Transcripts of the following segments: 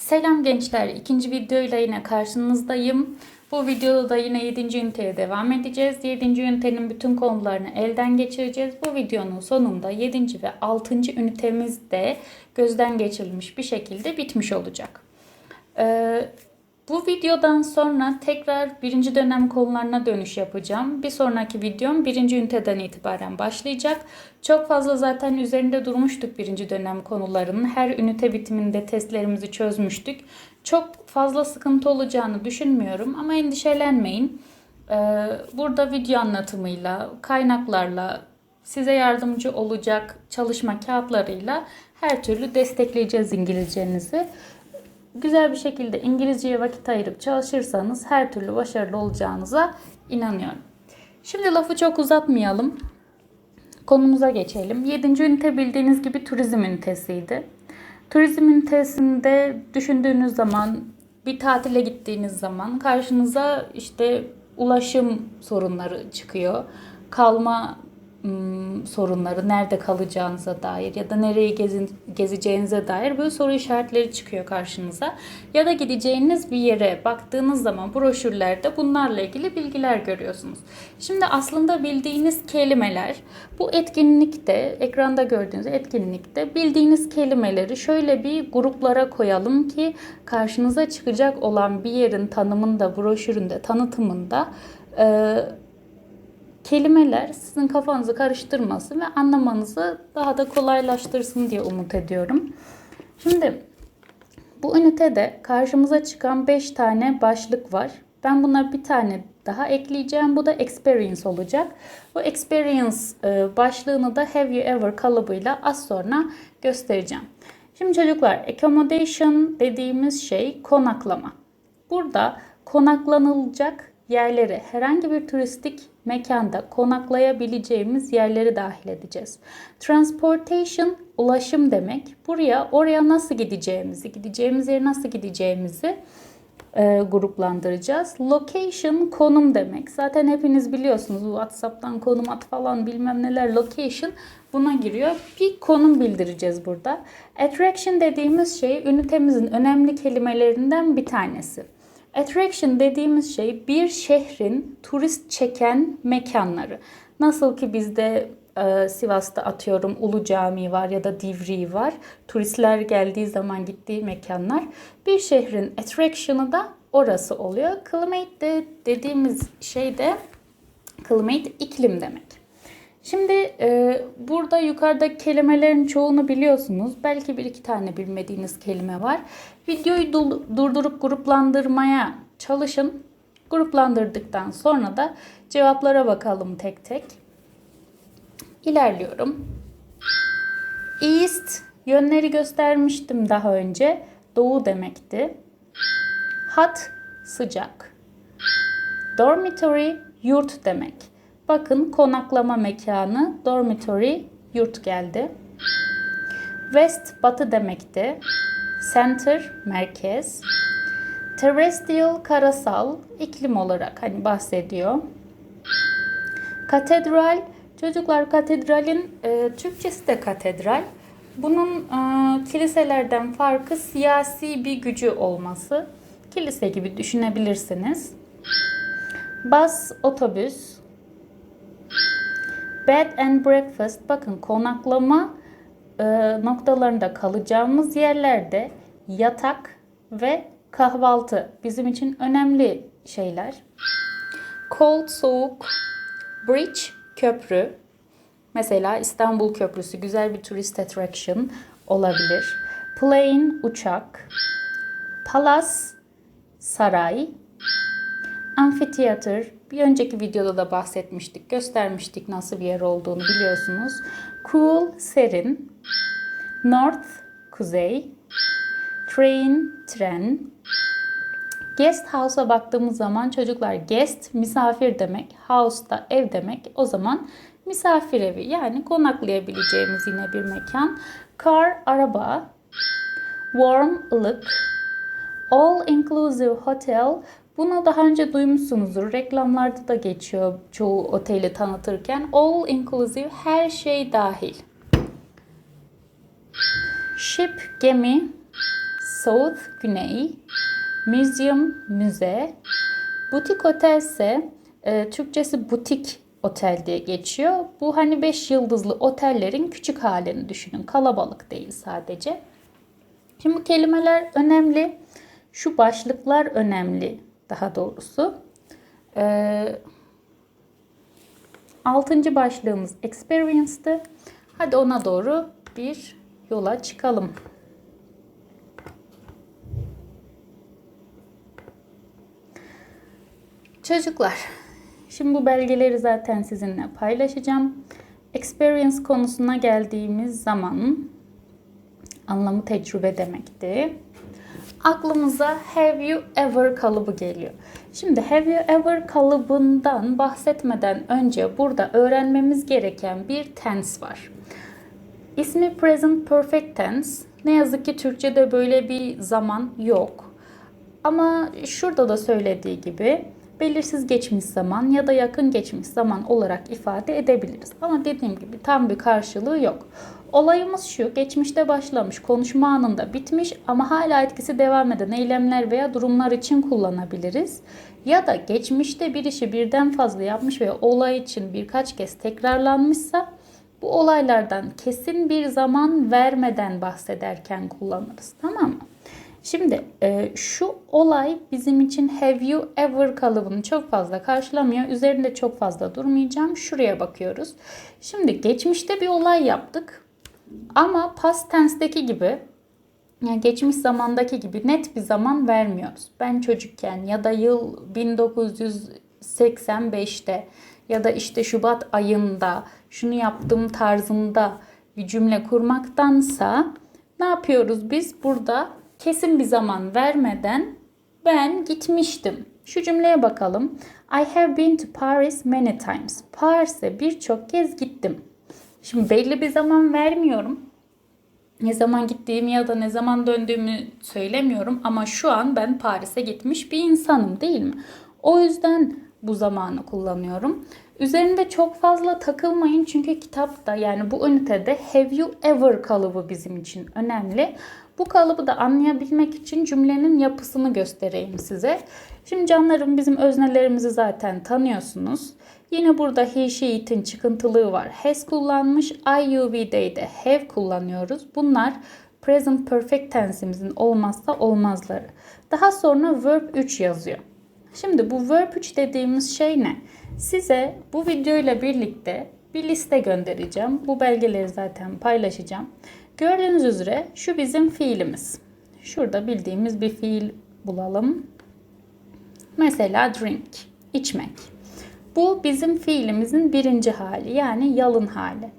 Selam gençler. İkinci videoyla yine karşınızdayım. Bu videoda da yine 7. üniteye devam edeceğiz. 7. ünitenin bütün konularını elden geçireceğiz. Bu videonun sonunda 7. ve 6. ünitemiz de gözden geçirilmiş bir şekilde bitmiş olacak. Ee, bu videodan sonra tekrar birinci dönem konularına dönüş yapacağım. Bir sonraki videom birinci üniteden itibaren başlayacak. Çok fazla zaten üzerinde durmuştuk birinci dönem konularının. Her ünite bitiminde testlerimizi çözmüştük. Çok fazla sıkıntı olacağını düşünmüyorum ama endişelenmeyin. Ee, Burada video anlatımıyla, kaynaklarla, size yardımcı olacak çalışma kağıtlarıyla her türlü destekleyeceğiz İngilizcenizi güzel bir şekilde İngilizceye vakit ayırıp çalışırsanız her türlü başarılı olacağınıza inanıyorum. Şimdi lafı çok uzatmayalım. Konumuza geçelim. 7. ünite bildiğiniz gibi turizm ünitesiydi. Turizm ünitesinde düşündüğünüz zaman bir tatile gittiğiniz zaman karşınıza işte ulaşım sorunları çıkıyor. Kalma sorunları, nerede kalacağınıza dair ya da nereyi gezin, gezeceğinize dair böyle soru işaretleri çıkıyor karşınıza. Ya da gideceğiniz bir yere baktığınız zaman broşürlerde bunlarla ilgili bilgiler görüyorsunuz. Şimdi aslında bildiğiniz kelimeler bu etkinlikte, ekranda gördüğünüz etkinlikte bildiğiniz kelimeleri şöyle bir gruplara koyalım ki karşınıza çıkacak olan bir yerin tanımında, broşüründe, tanıtımında e, kelimeler sizin kafanızı karıştırmasın ve anlamanızı daha da kolaylaştırsın diye umut ediyorum. Şimdi bu ünitede karşımıza çıkan 5 tane başlık var. Ben buna bir tane daha ekleyeceğim. Bu da experience olacak. Bu experience e, başlığını da have you ever kalıbıyla az sonra göstereceğim. Şimdi çocuklar accommodation dediğimiz şey konaklama. Burada konaklanılacak yerleri herhangi bir turistik mekanda konaklayabileceğimiz yerleri dahil edeceğiz. Transportation ulaşım demek. Buraya oraya nasıl gideceğimizi, gideceğimiz yere nasıl gideceğimizi e, gruplandıracağız. Location konum demek. Zaten hepiniz biliyorsunuz WhatsApp'tan konum at falan bilmem neler location buna giriyor. Bir konum bildireceğiz burada. Attraction dediğimiz şey ünitemizin önemli kelimelerinden bir tanesi. Attraction dediğimiz şey bir şehrin turist çeken mekanları. Nasıl ki bizde e, Sivas'ta atıyorum Ulu Camii var ya da Divri var. Turistler geldiği zaman gittiği mekanlar. Bir şehrin attraction'ı da orası oluyor. Climate de dediğimiz şey de climate iklim demek. Şimdi e, burada yukarıda kelimelerin çoğunu biliyorsunuz. Belki bir iki tane bilmediğiniz kelime var. Videoyu durdurup gruplandırmaya çalışın. Gruplandırdıktan sonra da cevaplara bakalım tek tek. İlerliyorum. East yönleri göstermiştim daha önce. Doğu demekti. Hot sıcak. Dormitory yurt demek. Bakın konaklama mekanı dormitory yurt geldi. West batı demekti. Center merkez. Terrestrial karasal iklim olarak hani bahsediyor. Katedral çocuklar katedralin e, Türkçesi de katedral. Bunun e, kiliselerden farkı siyasi bir gücü olması. Kilise gibi düşünebilirsiniz. Bus otobüs. Bed and breakfast bakın konaklama e, noktalarında kalacağımız yerlerde yatak ve kahvaltı bizim için önemli şeyler. Cold soğuk, bridge köprü. Mesela İstanbul Köprüsü güzel bir turist attraction olabilir. Plane uçak, palace saray, Amfiteyatr bir önceki videoda da bahsetmiştik, göstermiştik nasıl bir yer olduğunu biliyorsunuz. Cool, serin. North, kuzey. Train, tren. Guest house'a baktığımız zaman çocuklar guest misafir demek, house da ev demek. O zaman misafir evi yani konaklayabileceğimiz yine bir mekan. Car, araba. Warm, ılık. All inclusive hotel bunu daha önce duymuşsunuzdur. Reklamlarda da geçiyor çoğu oteli tanıtırken. All inclusive her şey dahil. Ship gemi, South güney, museum müze, butik otel ise e, Türkçesi butik otel diye geçiyor. Bu hani 5 yıldızlı otellerin küçük halini düşünün. Kalabalık değil sadece. Şimdi bu kelimeler önemli. Şu başlıklar önemli daha doğrusu. Ee, altıncı başlığımız experience'tı. Hadi ona doğru bir yola çıkalım. Çocuklar, şimdi bu belgeleri zaten sizinle paylaşacağım. Experience konusuna geldiğimiz zaman anlamı tecrübe demekti. Aklımıza have you ever kalıbı geliyor. Şimdi have you ever kalıbından bahsetmeden önce burada öğrenmemiz gereken bir tense var. İsmi present perfect tense. Ne yazık ki Türkçe'de böyle bir zaman yok. Ama şurada da söylediği gibi belirsiz geçmiş zaman ya da yakın geçmiş zaman olarak ifade edebiliriz. Ama dediğim gibi tam bir karşılığı yok. Olayımız şu, geçmişte başlamış, konuşma anında bitmiş ama hala etkisi devam eden eylemler veya durumlar için kullanabiliriz. Ya da geçmişte bir işi birden fazla yapmış ve olay için birkaç kez tekrarlanmışsa bu olaylardan kesin bir zaman vermeden bahsederken kullanırız. Tamam mı? Şimdi e, şu olay bizim için have you ever kalıbını çok fazla karşılamıyor. Üzerinde çok fazla durmayacağım. Şuraya bakıyoruz. Şimdi geçmişte bir olay yaptık. Ama past tense'deki gibi yani geçmiş zamandaki gibi net bir zaman vermiyoruz. Ben çocukken ya da yıl 1985'te ya da işte Şubat ayında şunu yaptığım tarzında bir cümle kurmaktansa ne yapıyoruz biz? Burada kesin bir zaman vermeden ben gitmiştim. Şu cümleye bakalım. I have been to Paris many times. Paris'e birçok kez gittim. Şimdi belli bir zaman vermiyorum. Ne zaman gittiğimi ya da ne zaman döndüğümü söylemiyorum ama şu an ben Paris'e gitmiş bir insanım değil mi? O yüzden bu zamanı kullanıyorum. Üzerinde çok fazla takılmayın çünkü kitapta yani bu ünitede have you ever kalıbı bizim için önemli. Bu kalıbı da anlayabilmek için cümlenin yapısını göstereyim size. Şimdi canlarım bizim öznelerimizi zaten tanıyorsunuz. Yine burada he, she, it'in çıkıntılığı var. Has kullanmış. I, you, we, they'de have kullanıyoruz. Bunlar present perfect tense'imizin olmazsa olmazları. Daha sonra verb 3 yazıyor. Şimdi bu verb 3 dediğimiz şey ne? Size bu videoyla birlikte bir liste göndereceğim. Bu belgeleri zaten paylaşacağım. Gördüğünüz üzere şu bizim fiilimiz. Şurada bildiğimiz bir fiil bulalım. Mesela drink, içmek. Bu bizim fiilimizin birinci hali yani yalın hali.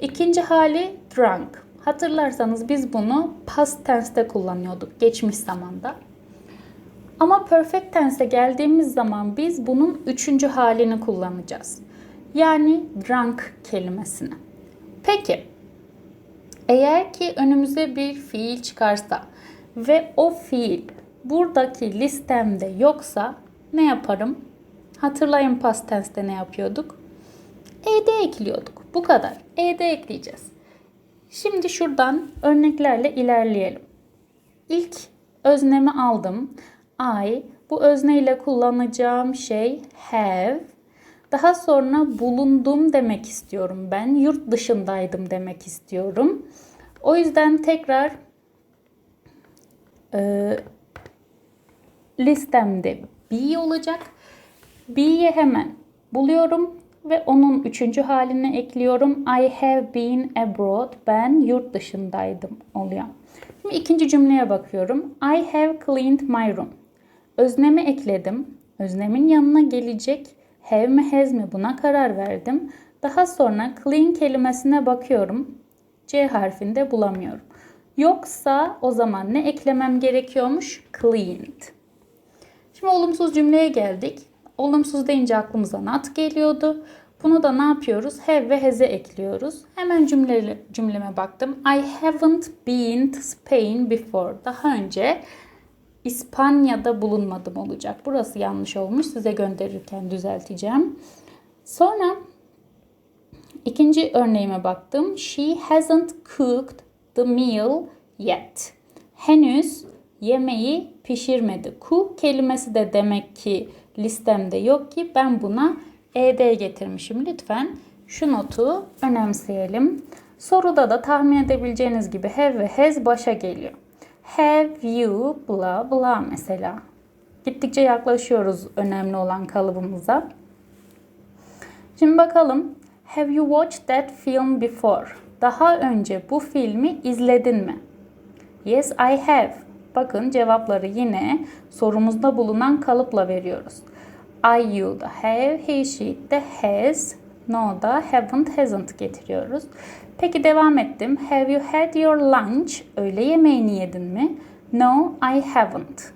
İkinci hali drunk. Hatırlarsanız biz bunu past tense'te kullanıyorduk geçmiş zamanda. Ama perfect tense'e geldiğimiz zaman biz bunun üçüncü halini kullanacağız. Yani drunk kelimesini. Peki eğer ki önümüze bir fiil çıkarsa ve o fiil buradaki listemde yoksa ne yaparım? Hatırlayın past tense'te ne yapıyorduk? Ed ekliyorduk. Bu kadar. Ed ekleyeceğiz. Şimdi şuradan örneklerle ilerleyelim. İlk öznemi aldım. I. Bu özne ile kullanacağım şey have. Daha sonra bulundum demek istiyorum ben. Yurt dışındaydım demek istiyorum. O yüzden tekrar e, listemde be olacak. Be'yi hemen buluyorum ve onun üçüncü halini ekliyorum. I have been abroad. Ben yurt dışındaydım oluyor. Şimdi ikinci cümleye bakıyorum. I have cleaned my room. Öznemi ekledim. Öznemin yanına gelecek have mi has mi buna karar verdim. Daha sonra clean kelimesine bakıyorum. C harfinde bulamıyorum. Yoksa o zaman ne eklemem gerekiyormuş? Cleaned. Şimdi olumsuz cümleye geldik. Olumsuz deyince aklımıza not geliyordu. Bunu da ne yapıyoruz? Have ve has'e ekliyoruz. Hemen cümle, cümleme baktım. I haven't been to Spain before. Daha önce İspanya'da bulunmadım olacak. Burası yanlış olmuş. Size gönderirken düzelteceğim. Sonra ikinci örneğime baktım. She hasn't cooked the meal yet. Henüz yemeği pişirmedi. Cook kelimesi de demek ki listemde yok ki ben buna ed getirmişim. Lütfen şu notu önemseyelim. Soruda da tahmin edebileceğiniz gibi have ve has başa geliyor. Have you bla bla mesela. Gittikçe yaklaşıyoruz önemli olan kalıbımıza. Şimdi bakalım. Have you watched that film before? Daha önce bu filmi izledin mi? Yes, I have. Bakın cevapları yine sorumuzda bulunan kalıpla veriyoruz. I, you da have, he, she de has, no da haven't, hasn't getiriyoruz. Peki devam ettim. Have you had your lunch? Öğle yemeğini yedin mi? No, I haven't.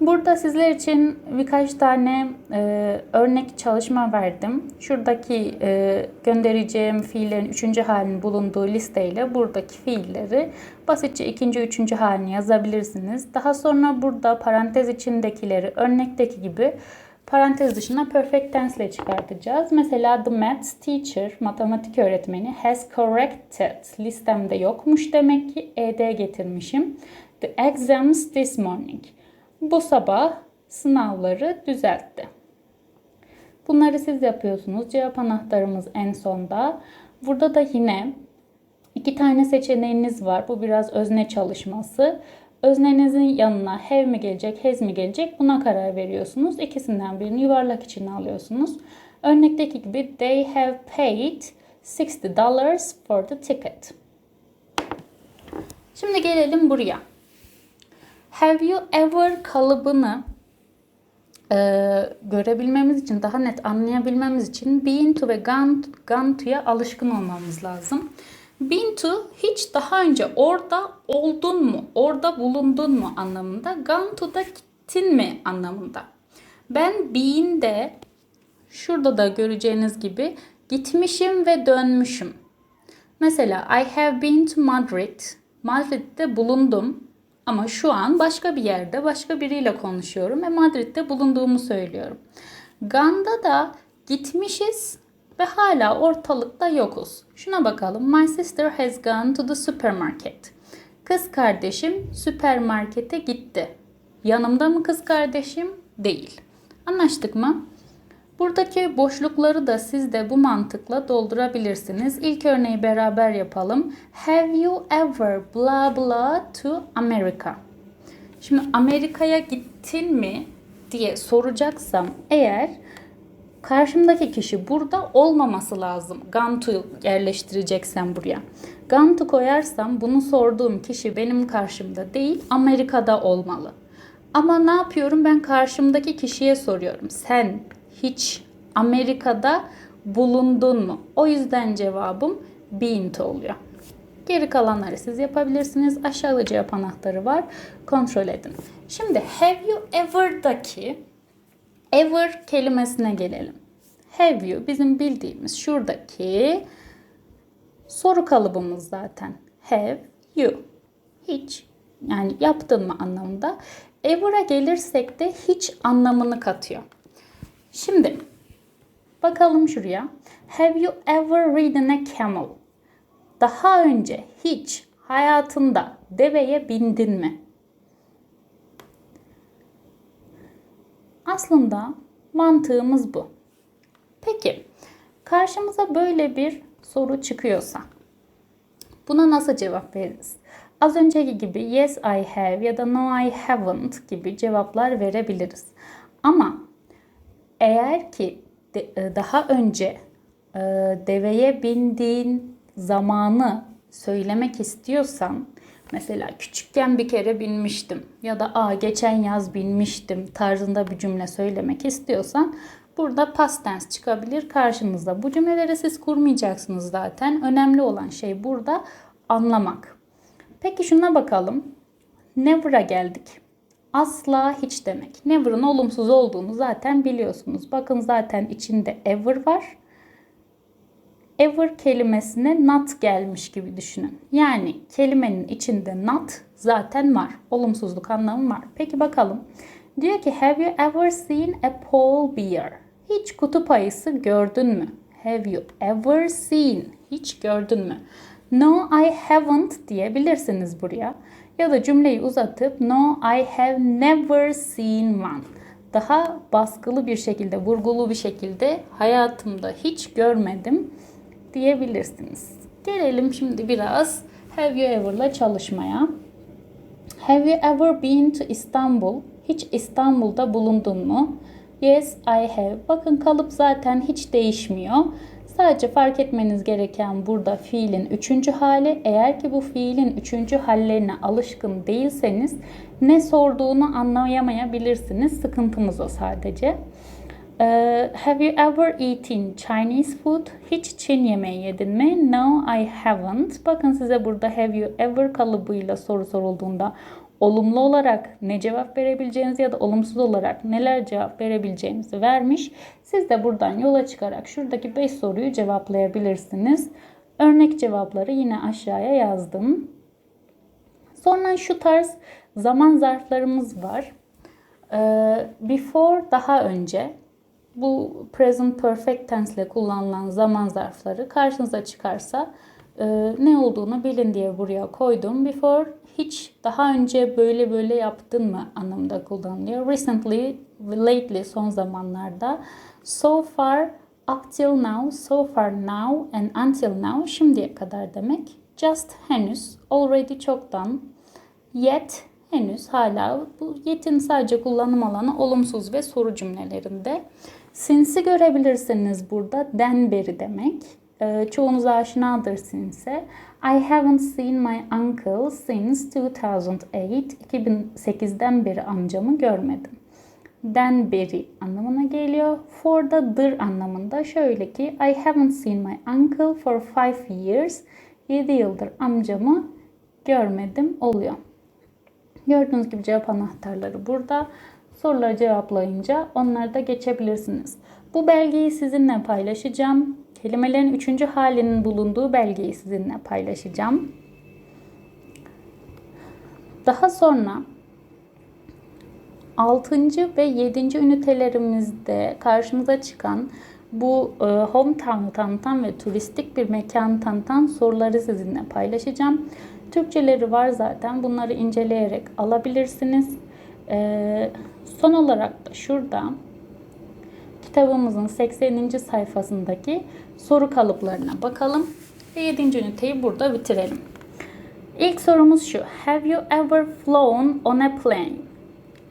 Burada sizler için birkaç tane e, örnek çalışma verdim. Şuradaki e, göndereceğim fiillerin üçüncü halinin bulunduğu listeyle buradaki fiilleri basitçe ikinci, üçüncü halini yazabilirsiniz. Daha sonra burada parantez içindekileri örnekteki gibi parantez dışına perfect tense ile çıkartacağız. Mesela the maths teacher, matematik öğretmeni has corrected. Listemde yokmuş demek ki ed getirmişim. The exams this morning bu sabah sınavları düzeltti. Bunları siz yapıyorsunuz. Cevap anahtarımız en sonda. Burada da yine iki tane seçeneğiniz var. Bu biraz özne çalışması. Öznenizin yanına have mi gelecek, has mi gelecek buna karar veriyorsunuz. İkisinden birini yuvarlak içine alıyorsunuz. Örnekteki gibi they have paid 60 dollars for the ticket. Şimdi gelelim buraya. Have you ever kalıbını e, görebilmemiz için, daha net anlayabilmemiz için been to ve gone, gone to'ya alışkın olmamız lazım. Been to hiç daha önce orada oldun mu, orada bulundun mu anlamında. Gone to da gittin mi anlamında. Ben been de şurada da göreceğiniz gibi gitmişim ve dönmüşüm. Mesela I have been to Madrid. Madrid'de bulundum. Ama şu an başka bir yerde başka biriyle konuşuyorum ve Madrid'de bulunduğumu söylüyorum. Ganda da gitmişiz ve hala ortalıkta yokuz. Şuna bakalım. My sister has gone to the supermarket. Kız kardeşim süpermarkete gitti. Yanımda mı kız kardeşim? Değil. Anlaştık mı? Buradaki boşlukları da siz de bu mantıkla doldurabilirsiniz. İlk örneği beraber yapalım. Have you ever blah blah to America? Şimdi Amerika'ya gittin mi diye soracaksam eğer karşımdaki kişi burada olmaması lazım. Gone to yerleştireceksem buraya. Gone to koyarsam bunu sorduğum kişi benim karşımda değil Amerika'da olmalı. Ama ne yapıyorum? Ben karşımdaki kişiye soruyorum. Sen hiç Amerika'da bulundun mu? O yüzden cevabım been oluyor. Geri kalanları siz yapabilirsiniz. Aşağıda cevap anahtarı var. Kontrol edin. Şimdi have you ever'daki ever kelimesine gelelim. Have you bizim bildiğimiz şuradaki soru kalıbımız zaten. Have you. Hiç yani yaptın mı anlamında. Ever'a gelirsek de hiç anlamını katıyor. Şimdi bakalım şuraya. Have you ever ridden a camel? Daha önce hiç hayatında deveye bindin mi? Aslında mantığımız bu. Peki karşımıza böyle bir soru çıkıyorsa buna nasıl cevap veririz? Az önceki gibi yes I have ya da no I haven't gibi cevaplar verebiliriz. Ama eğer ki e, daha önce e, deveye bindiğin zamanı söylemek istiyorsan mesela küçükken bir kere binmiştim ya da aa geçen yaz binmiştim tarzında bir cümle söylemek istiyorsan burada past tense çıkabilir karşınızda. Bu cümleleri siz kurmayacaksınız zaten. Önemli olan şey burada anlamak. Peki şuna bakalım. Never'a geldik. Asla hiç demek. Never'ın olumsuz olduğunu zaten biliyorsunuz. Bakın zaten içinde ever var. Ever kelimesine not gelmiş gibi düşünün. Yani kelimenin içinde not zaten var. Olumsuzluk anlamı var. Peki bakalım. Diyor ki have you ever seen a pole bear? Hiç kutup ayısı gördün mü? Have you ever seen? Hiç gördün mü? No I haven't diyebilirsiniz buraya. Ya da cümleyi uzatıp no I have never seen one. Daha baskılı bir şekilde, vurgulu bir şekilde hayatımda hiç görmedim diyebilirsiniz. Gelelim şimdi biraz have you ever'la çalışmaya. Have you ever been to Istanbul? Hiç İstanbul'da bulundun mu? Yes, I have. Bakın kalıp zaten hiç değişmiyor. Sadece fark etmeniz gereken burada fiilin üçüncü hali. Eğer ki bu fiilin üçüncü hallerine alışkın değilseniz ne sorduğunu anlayamayabilirsiniz. Sıkıntımız o sadece. Ee, have you ever eaten Chinese food? Hiç Çin yemeği yedin mi? No, I haven't. Bakın size burada have you ever kalıbıyla soru sorulduğunda olumlu olarak ne cevap verebileceğinizi ya da olumsuz olarak neler cevap verebileceğinizi vermiş. Siz de buradan yola çıkarak şuradaki 5 soruyu cevaplayabilirsiniz. Örnek cevapları yine aşağıya yazdım. Sonra şu tarz zaman zarflarımız var. Ee, before daha önce bu present perfect tense ile kullanılan zaman zarfları karşınıza çıkarsa e, ne olduğunu bilin diye buraya koydum. Before hiç daha önce böyle böyle yaptın mı anlamında kullanılıyor. Recently, lately son zamanlarda. So far, up till now, so far now and until now şimdiye kadar demek. Just henüz, already çoktan, yet henüz hala bu yet'in sadece kullanım alanı olumsuz ve soru cümlelerinde. Since'i görebilirsiniz burada. Den beri demek. Ee, çoğunuz aşinadır since'e. I haven't seen my uncle since 2008. 2008'den beri amcamı görmedim. Den beri anlamına geliyor. For da dır anlamında şöyle ki I haven't seen my uncle for five years. 7 yıldır amcamı görmedim oluyor. Gördüğünüz gibi cevap anahtarları burada. Soruları cevaplayınca onları da geçebilirsiniz. Bu belgeyi sizinle paylaşacağım. Kelimelerin üçüncü halinin bulunduğu belgeyi sizinle paylaşacağım. Daha sonra 6. ve 7. ünitelerimizde karşımıza çıkan bu e, hometown'u tanıtan ve turistik bir mekanı tanıtan soruları sizinle paylaşacağım. Türkçeleri var zaten. Bunları inceleyerek alabilirsiniz. E, son olarak da şurada kitabımızın 80. sayfasındaki soru kalıplarına bakalım. Ve 7. üniteyi burada bitirelim. İlk sorumuz şu. Have you ever flown on a plane?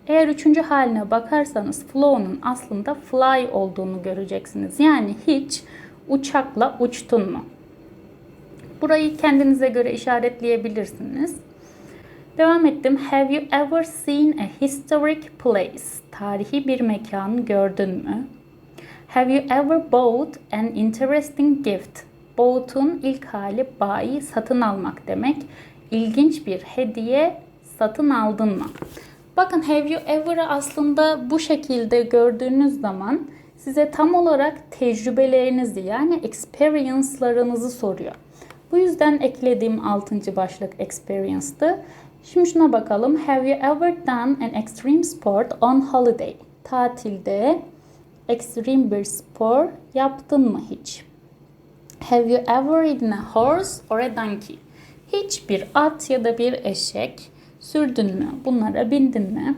Eğer üçüncü haline bakarsanız flow'un aslında fly olduğunu göreceksiniz. Yani hiç uçakla uçtun mu? Burayı kendinize göre işaretleyebilirsiniz. Devam ettim. Have you ever seen a historic place? Tarihi bir mekan gördün mü? Have you ever bought an interesting gift? Bough'un ilk hali buy, satın almak demek. İlginç bir hediye satın aldın mı? Bakın have you ever'ı aslında bu şekilde gördüğünüz zaman size tam olarak tecrübelerinizi yani experience'larınızı soruyor. Bu yüzden eklediğim 6. başlık experience'tı. Şimdi şuna bakalım. Have you ever done an extreme sport on holiday? Tatilde ekstrem bir spor yaptın mı hiç? Have you ever ridden a horse or a donkey? Hiç bir at ya da bir eşek sürdün mü? Bunlara bindin mi?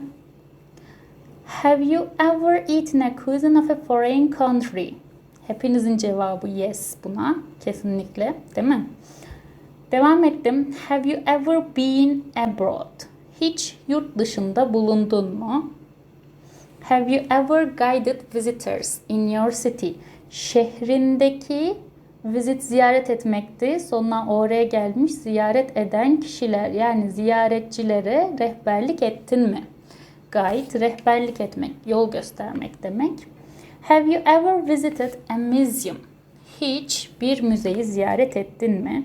Have you ever eaten a cuisine of a foreign country? Hepinizin cevabı yes buna. Kesinlikle. Değil mi? Devam ettim. Have you ever been abroad? Hiç yurt dışında bulundun mu? Have you ever guided visitors in your city? Şehrindeki visit ziyaret etmekti. Sonuna oraya gelmiş ziyaret eden kişiler yani ziyaretçilere rehberlik ettin mi? Guide rehberlik etmek, yol göstermek demek. Have you ever visited a museum? Hiç bir müzeyi ziyaret ettin mi?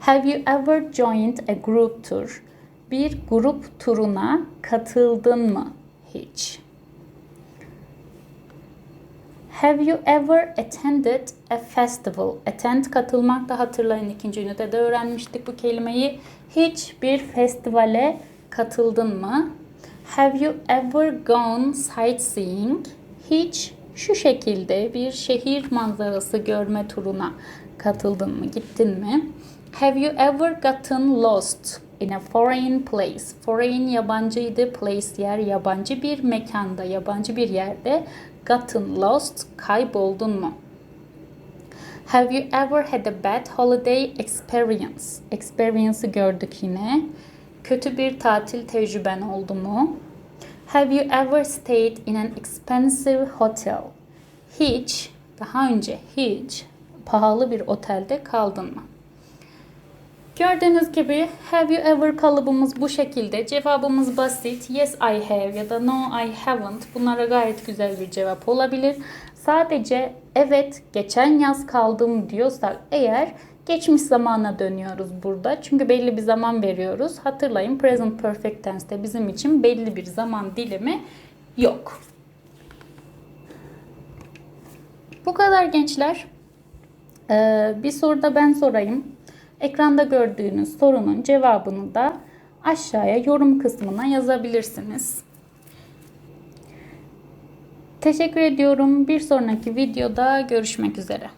Have you ever joined a group tour? Bir grup turuna katıldın mı hiç? Have you ever attended a festival? Attend katılmak da hatırlayın ikinci ünitede öğrenmiştik bu kelimeyi. Hiç bir festivale katıldın mı? Have you ever gone sightseeing? Hiç şu şekilde bir şehir manzarası görme turuna katıldın mı, gittin mi? Have you ever gotten lost in a foreign place? Foreign yabancıydı, place yer yabancı bir mekanda, yabancı bir yerde. Gotten lost, kayboldun mu? Have you ever had a bad holiday experience? Experience'ı gördük yine. Kötü bir tatil tecrüben oldu mu? Have you ever stayed in an expensive hotel? Hiç, daha önce hiç pahalı bir otelde kaldın mı? Gördüğünüz gibi have you ever kalıbımız bu şekilde. Cevabımız basit. Yes I have ya da no I haven't. Bunlara gayet güzel bir cevap olabilir. Sadece evet geçen yaz kaldım diyorsak eğer geçmiş zamana dönüyoruz burada. Çünkü belli bir zaman veriyoruz. Hatırlayın present perfect tense'te bizim için belli bir zaman dilimi yok. Bu kadar gençler. Ee, bir soru da ben sorayım. Ekranda gördüğünüz sorunun cevabını da aşağıya yorum kısmına yazabilirsiniz. Teşekkür ediyorum. Bir sonraki videoda görüşmek üzere.